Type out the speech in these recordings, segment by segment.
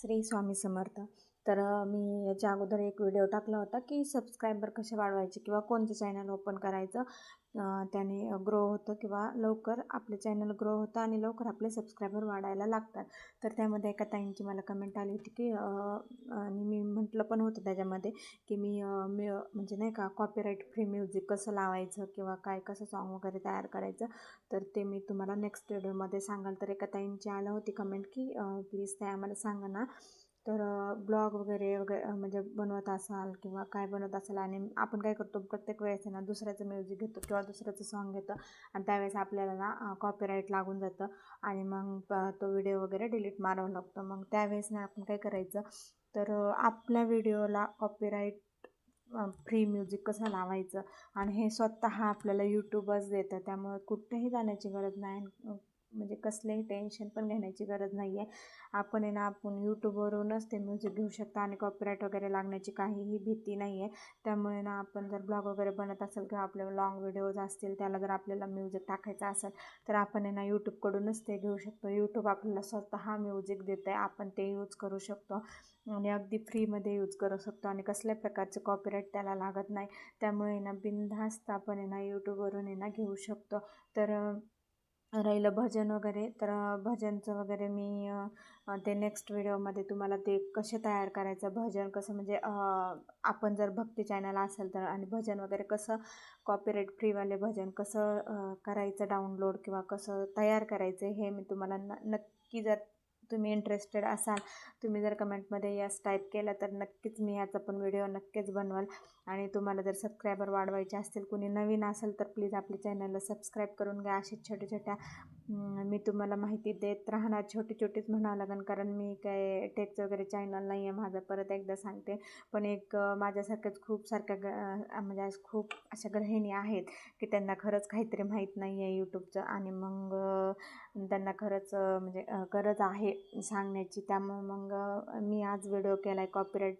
श्री स्वामी समर्थ. तर मी याच्या अगोदर एक व्हिडिओ टाकला होता की सबस्क्रायबर कसे वाढवायचे किंवा कोणतं चॅनल ओपन करायचं. त्याने ग्रो होतं किंवा लवकर आपले चॅनल ग्रो होतं आणि लवकर आपले सबस्क्रायबर वाढायला लागतात. तर त्यामध्ये एका ताईंची मला कमेंट आली होती की आणि मी म्हटलं पण होतं त्याच्यामध्ये की मी मी म्हणजे नाही का कॉपीराईट फ्री म्युझिक कसं लावायचं किंवा काय कसं सॉन्ग वगैरे तयार करायचं. तर ते मी तुम्हाला नेक्स्ट व्हिडिओमध्ये सांगाल. तर एका ताईंची आलं होती कमेंट की प्लीज ते आम्हाला सांगा ना तर ब्लॉग वगैरे वगैरे म्हणजे बनवत असाल किंवा काय बनवत असाल आणि आपण काय करतो प्रत्येक वेळेस ना दुसऱ्याचं म्युझिक घेतो किंवा दुसऱ्याचं सॉन्ग घेतो आणि त्यावेळेस आपल्याला ना कॉपीराईट लागून जातं आणि मग प- तो व्हिडिओ वगैरे डिलीट मारावा लागतो. मग त्यावेळेस ना आपण काय करायचं तर आपल्या व्हिडिओला कॉपीराईट फ्री म्युझिक कसं लावायचं आणि हे स्वतः आपल्याला यूट्यूबच देतं त्यामुळे कुठेही जाण्याची गरज नाही म्हणजे कसलेही टेन्शन पण घेण्याची गरज नाही आहे आपण आहे ना आपण यूट्यूबवरूनच ते म्युझिक घेऊ शकतो आणि कॉपीराईट वगैरे लागण्याची काहीही भीती नाही आहे त्यामुळे ना आपण जर ब्लॉग वगैरे बनत असेल किंवा आपले लॉंग व्हिडिओज असतील त्याला जर आपल्याला म्युझिक टाकायचं असेल तर आपण आहे ना यूट्यूबकडूनच ते घेऊ शकतो. यूट्यूब आपल्याला स्वतः म्युझिक देतं आहे आपण ते यूज करू शकतो. आणि अगदी फ्रीमध्ये यूज करू शकतो आणि कसल्या प्रकारचे कॉपीराईट त्याला लागत नाही. त्यामुळे ना बिनधास्त आपण आहे ना यूट्यूबवरून आहे ना घेऊ शकतो. तर राहिलं भजन वगैरे तर भजनचं वगैरे मी ते नेक्स्ट व्हिडिओमध्ये तुम्हाला ते कसे तयार करायचं भजन कसं म्हणजे आपण जर भक्ती चॅनल असेल तर आणि भजन वगैरे कसं कॉपीराईट फ्रीवाले भजन कसं करायचं डाउनलोड किंवा कसं तयार करायचं हे मी तुम्हाला न नक्की जर तुम्ही इंटरेस्टेड असाल तुम्ही जर कमेंटमध्ये यस टाईप केलं तर नक्कीच मी याचा पण व्हिडिओ नक्कीच बनवाल. आणि तुम्हाला जर सबस्क्रायबर वाढवायचे असतील कुणी नवीन असेल तर प्लीज आपल्या चॅनलला सबस्क्राईब करून घ्या. अशा छोट्या छोट्या मी तुम्हाला माहिती देत राहणार छोटी छोटीच म्हणावं लागेल कारण मी काय टेकचं वगैरे चॅनल नाही आहे माझं परत एकदा सांगते. पण एक माझ्यासारख्याच खूप सारख्या ग म्हणजे खूप अशा गृहिणी आहेत की त्यांना खरंच काहीतरी माहीत नाही आहे यूट्यूबचं आणि मग त्यांना खरंच म्हणजे गरज आहे सांगण्याची. त्यामुळे मग मी आज व्हिडिओ केला आहे कॉपीराईट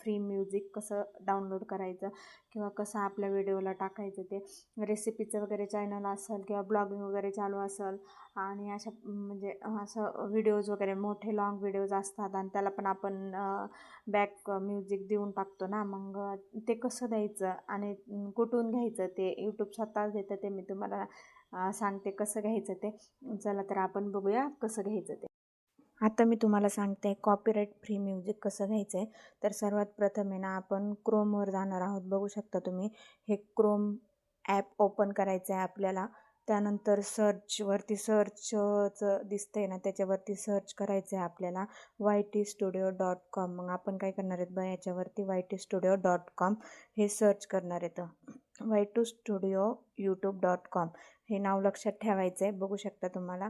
फ्री म्युझिक कसं डाउनलोड करायचं किंवा कसं आपल्या व्हिडिओला टाकायचं ते. रेसिपीचं वगैरे चॅनल असेल किंवा ब्लॉगिंग वगैरे चालू असेल आणि अशा म्हणजे असं व्हिडिओज वगैरे मोठे लाँग व्हिडिओज असतात आणि त्याला पण आपण बॅक म्युझिक देऊन टाकतो ना. मग ते कसं द्यायचं आणि कुठून घ्यायचं ते यूट्यूब स्वतःच देतं ते मी तुम्हाला सांगते कसं घ्यायचं ते. चला तर आपण बघूया कसं घ्यायचं ते. आता मी तुम्हाला सांगते कॉपीराईट फ्री म्युझिक कसं घ्यायचं आहे तर सर्वात प्रथम आहे ना आपण क्रोमवर जाणार आहोत. बघू शकता तुम्ही हे क्रोम ॲप ओपन करायचं आहे आपल्याला. त्यानंतर सर्चवरती सर्चचं दिसतंय ना त्याच्यावरती सर्च करायचं आहे आपल्याला. Y T studio dot com मग आपण काय करणार आहेत बघ याच्यावरती Y T studio dot com हे सर्च करणार आहेत. Y two studio YouTube dot com हे नाव लक्षात ठेवायचं आहे बघू शकता तुम्हाला.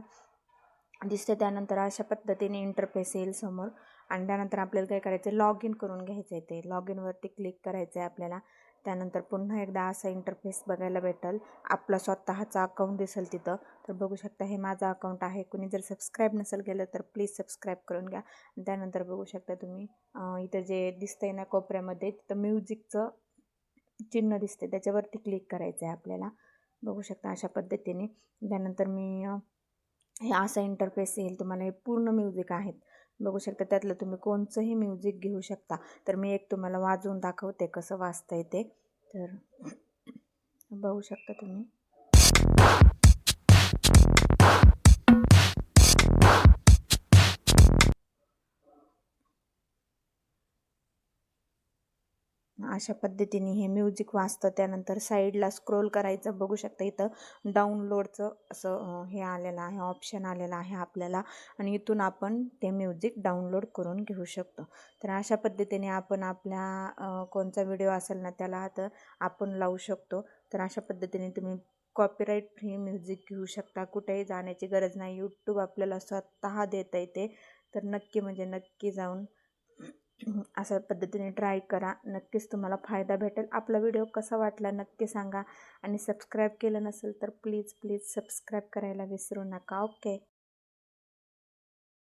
दिसते त्यानंतर अशा पद्धतीने इंटरफेस येईल समोर. आणि त्यानंतर आपल्याला काय करायचं आहे लॉग इन करून घ्यायचं आहे ते. लॉग इनवरती क्लिक करायचं आहे आपल्याला. त्यानंतर पुन्हा एकदा असा इंटरफेस बघायला भेटेल. आपला स्वतःचा अकाउंट दिसेल तिथं. तर बघू शकता हे माझं अकाउंट आहे. कुणी जर सबस्क्राईब नसेल केलं तर प्लीज सबस्क्राईब करून घ्या. त्यानंतर बघू शकता तुम्ही इथं जे दिसतंय ना कोपऱ्यामध्ये तिथं म्युझिकचं चिन्ह दिसते त्याच्यावरती क्लिक करायचं आहे आपल्याला. बघू शकता अशा पद्धतीने. त्यानंतर मी हे असा इंटरफेस येईल. तुम्हाला हे पूर्ण म्युझिक आहेत. बघू शकता त्यातलं तुम्ही कोणचंही म्युझिक घेऊ शकता. तर मी एक तुम्हाला वाजवून दाखवते कसं वाजता येते तर बघू शकता तुम्ही. अशा पद्धतीने हे म्युझिक वाजतं त्यानंतर साईडला स्क्रोल करायचं. बघू शकता इथं डाउनलोडचं असं हे आलेलं आहे. ऑप्शन आलेलं आहे आपल्याला. आणि इथून आपण ते म्युझिक डाउनलोड करून घेऊ शकतो. तर अशा पद्धतीने आपण आपल्या कोणचा व्हिडिओ असेल ना त्याला तर आपण लावू शकतो. तर अशा पद्धतीने तुम्ही कॉपीराईट फ्री म्युझिक घेऊ शकता. कुठेही जाण्याची गरज नाही. यूट्यूब आपल्याला स्वतः देता येते तर नक्की म्हणजे नक्की जाऊन अशा पद्धतीने ट्राय करा. नक्कीच तुम्हाला फायदा भेटेल. आपला व्हिडिओ कसा वाटला नक्की सांगा. आणि सबस्क्राईब केलं नसेल तर प्लीज प्लीज सबस्क्राईब करायला विसरू नका. ओके